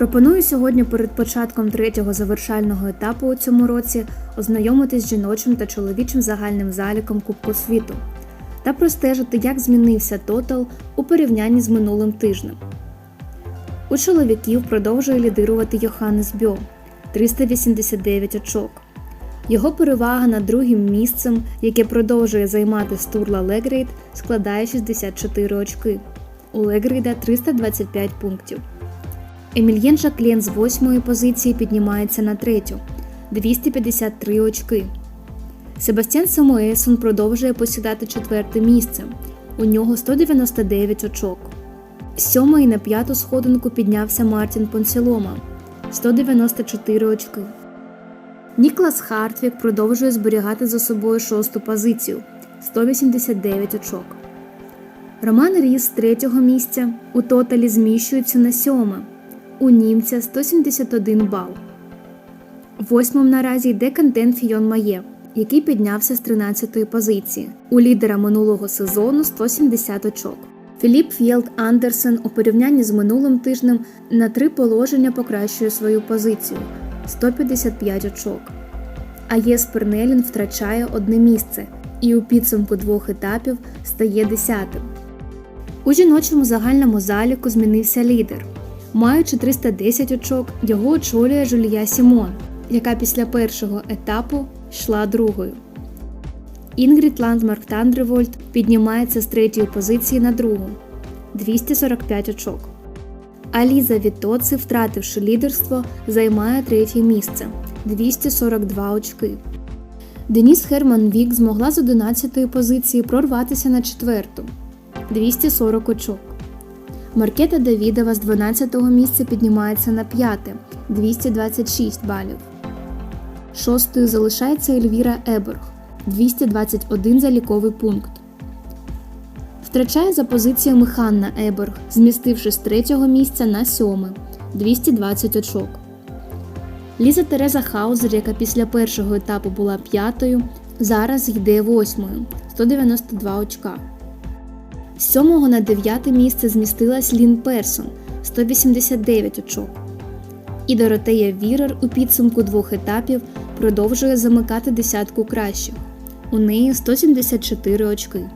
Пропоную сьогодні перед початком третього завершального етапу у цьому році ознайомитись з жіночим та чоловічим загальним заліком Кубку світу та простежити, як змінився тотал у порівнянні з минулим тижнем. У чоловіків продовжує лідирувати Йоханнес Бьо 389 очок. Його перевага над другим місцем, яке продовжує займати Стурла Легрейд, складає 64 очки. У Легрейда 325 пунктів. Емільєн Жаклен з восьмої позиції піднімається на третю 253 очки. Себастьян Самуесон продовжує посідати четверте місце. У нього 199 очок. З сьомої на п'яту сходинку піднявся Мартін Понсілома 194 очки.Ніклас Хартвік продовжує зберігати за собою шосту позицію 189 очок. Роман Ріс з третього місця у тоталі зміщується на сьоме. У німця 171 бал. Восьмим наразі йде контент Фіон Має, який піднявся з 13-ї позиції. У лідера минулого сезону 170 очок. Філіп Фєлд Андерсен у порівнянні з минулим тижнем на три положення покращує свою позицію 155 очок. А Єспер Нелін втрачає одне місце і у підсумку двох етапів стає десятим. У жіночому загальному заліку змінився лідер. Маючи 310 очок, його очолює Жулія Сімон, яка після першого етапу йшла другою. Інгрід Ландмарк Тандревольд піднімається з третьої позиції на другу 245 очок. А Ліза Вітоци, втративши лідерство, займає третє місце 242 очки. Деніс Херман Вік змогла з 11-ї позиції прорватися на четверту 240 очок. Маркета Давідова з 12-го місця піднімається на п'яте 226 балів. Шостою залишається Ельвіра Еберг 221 заліковий пункт. Втрачає за позиціями Ханна Еберг, змістивши з третього місця на сьоме 220 очок. Ліза Тереза Хаузер, яка після першого етапу була п'ятою, зараз йде восьмою 192 очка. З 7 на 9 місце змістилась Лін Персон 189 очок. І Доротея Вірер у підсумку двох етапів продовжує замикати десятку кращих. У неї 174 очки.